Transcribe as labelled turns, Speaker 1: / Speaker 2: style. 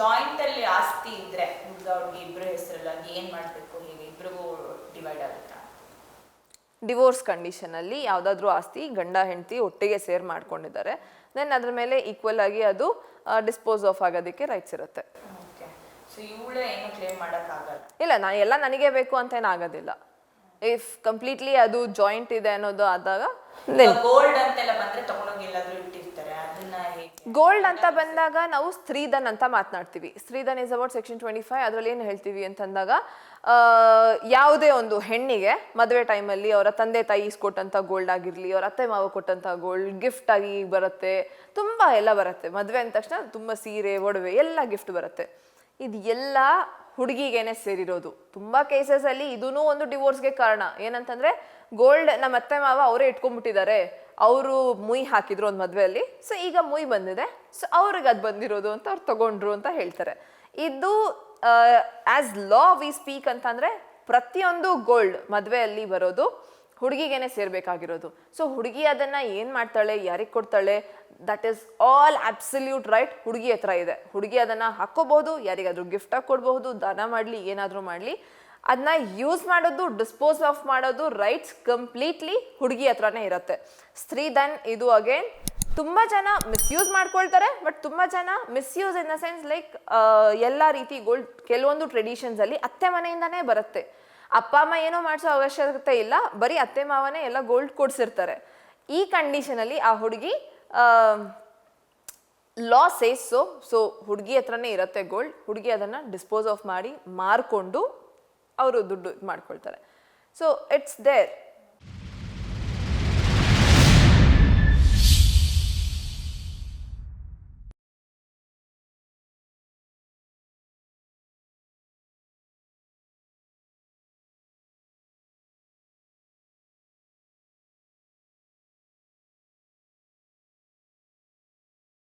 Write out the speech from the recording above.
Speaker 1: Joint ಅಲ್ಲಿ ಆಸ್ತಿ ಇದ್ರೆ ಅವ್ರಿಗೆ ಇಬ್ರು ಹೆಸರಲ್ಲಿ ಏನ್ ಮಾಡ್ಬೇಕು ಹೇಗೆ ಇಬ್ರಿಗೂ ಡಿವೈಡ್ ಆಗುತ್ತಾ?
Speaker 2: ಡಿವೋರ್ಸ್ ಕಂಡೀಷನಲ್ಲಿ ಯಾವುದಾದ್ರೂ ಆಸ್ತಿ ಗಂಡ ಹೆಂಡತಿ ಒಟ್ಟಿಗೆ ಸೇರ್ ಮಾಡ್ಕೊಂಡಿದ್ದಾರೆ. ದೆನ್ ಅದ್ರ ಮೇಲೆ ಈಕ್ವಲ್ ಆಗಿ ಅದು ಡಿಸ್ಪೋಸ್ ಆಫ್ ಆಗೋದಕ್ಕೆ ರೈಟ್ಸ್ ಇರುತ್ತೆ. ಇಲ್ಲ ನಾ ಎಲ್ಲ ನನಗೆ ಬೇಕು ಅಂತ ಏನು ಆಗೋದಿಲ್ಲ. ಇಫ್ ಕಂಪ್ಲೀಟ್ಲಿ ಅದು ಜಾಯಿಂಟ್ ಇದೆ ಅನ್ನೋದು ಆದಾಗ
Speaker 1: ಗೋಲ್ಡ್ ಅಂತೆಲ್ಲ
Speaker 2: ಗೋಲ್ಡ್ ಅಂತ ಬಂದಾಗ ನಾವು ಸ್ತ್ರೀಧನ್ ಅಂತ ಮಾತನಾಡ್ತೀವಿ. Stridhan is about section twenty five ಅದರಲ್ಲಿ ಏನು ಹೇಳ್ತೀವಿ ಅಂತಂದಾಗ ಯಾವುದೇ ಒಂದು ಹೆಣ್ಣಿಗೆ ಮದುವೆ ಟೈಮಲ್ಲಿ ಅವರ ತಂದೆ ತಾಯಿ ಇಸ್ಕೊಟ್ಟಂಥ ಗೋಲ್ಡ್ ಆಗಿರಲಿ, ಅವ್ರ ಅತ್ತೆ ಮಾವ ಕೊಟ್ಟಂಥ ಗೋಲ್ಡ್ ಗಿಫ್ಟ್ ಆಗಿ ಬರುತ್ತೆ. ತುಂಬ ಎಲ್ಲ ಬರುತ್ತೆ. ಮದುವೆ ಅಂದ ತಕ್ಷಣ ತುಂಬ ಸೀರೆ, ಒಡವೆ ಎಲ್ಲ ಗಿಫ್ಟ್ ಬರುತ್ತೆ. ಇದು ಎಲ್ಲ ಹುಡುಗಿಗೇನೆ ಸೇರಿರೋದು. ತುಂಬ ಕೇಸಸಲ್ಲಿ ಇದೂ ಒಂದು ಡಿವೋರ್ಸ್ಗೆ ಕಾರಣ. ಏನಂತಂದ್ರೆ ಗೋಲ್ಡ್ ನಮ್ಮ ಅತ್ತೆ ಮಾವ ಅವರೇ ಇಟ್ಕೊಂಡ್ಬಿಟ್ಟಿದ್ದಾರೆ. ಅವರು ಮುಯ್ ಹಾಕಿದ್ರು ಒಂದು ಮದುವೆಯಲ್ಲಿ. ಸೊ ಈಗ ಮುಯ್ ಬಂದಿದೆ. ಸೊ ಅವ್ರಿಗೆ ಅದು ಬಂದಿರೋದು ಅಂತ ಅವ್ರು ತಗೊಂಡ್ರು ಅಂತ ಹೇಳ್ತಾರೆ. ಇದು ಆಸ್ ಲಾ ವಿ ಸ್ಪೀಕ್ ಅಂತಂದ್ರೆ ಪ್ರತಿಯೊಂದು ಗೋಲ್ಡ್ ಮದುವೆಯಲ್ಲಿ ಬರೋದು ಹುಡುಗಿಗೇನೆ ಸೇರ್ಬೇಕಾಗಿರೋದು. ಸೊ ಹುಡುಗಿ ಅದನ್ನ ಏನು ಮಾಡ್ತಾಳೆ, ಯಾರಿಗೆ ಕೊಡ್ತಾಳೆ that is all absolute right ಹುಡುಗಿ ಹತ್ರ ಇದೆ. ಹುಡುಗಿ ಅದನ್ನ ಹಾಕೋಬಹುದು ಯಾರಿಗಾದ್ರೂ ಗಿಫ್ಟ್ ಆಗಿ ಕೊಡ್ಬಹುದು, ದಾನ ಮಾಡ್ಲಿ, ಏನಾದರೂ ಮಾಡ್ಲಿ. ಅದನ್ನ ಯೂಸ್ ಮಾಡೋದು ಡಿಸ್ಪೋಸ್ ಆಫ್ ಮಾಡೋದು ರೈಟ್ಸ್ ಕಂಪ್ಲೀಟ್ಲಿ ಹುಡುಗಿ ಹತ್ರನೇ ಇರುತ್ತೆ. ಸ್ತ್ರೀ ದನ್ ಇದು ಅಗೇನ್ ತುಂಬ ಜನ ಮಿಸ್ಯೂಸ್ ಮಾಡ್ಕೊಳ್ತಾರೆ ಬಟ್ ತುಂಬ ಜನ misuse in the sense like ಎಲ್ಲ ರೀತಿ ಗೋಲ್ಡ್ ಕೆಲವೊಂದು ಟ್ರೆಡಿಷನ್ಸ್ ಅಲ್ಲಿ ಅತ್ತೆ ಮನೆಯಿಂದನೇ ಬರುತ್ತೆ. ಅಪ್ಪ, ಅಮ್ಮ ಏನೋ ಮಾಡಿಸೋ ಅವಶ್ಯಕತೆ ಇಲ್ಲ, ಬರೀ ಅತ್ತೆ, ಮಾವನೇ ಎಲ್ಲ ಗೋಲ್ಡ್ ಕೊಡ್ಸಿರ್ತಾರೆ. ಈ ಕಂಡೀಷನ್ ಅಲ್ಲಿ ಆ ಹುಡುಗಿ ಲಾ ಸೇಸ್ ಸೊ ಸೊ ಹುಡುಗಿ ಹತ್ರನೇ ಇರುತ್ತೆ ಗೋಲ್ಡ್ ಹುಡುಗಿ ಅದನ್ನ ಡಿಸ್ಪೋಸ್ ಆಫ್ ಮಾಡಿ, ಮಾರ್ಕೊಂಡು ಅವರು ದುಡ್ಡು ಮಾಡ್ಕೊಳ್ತಾರೆ. So it's there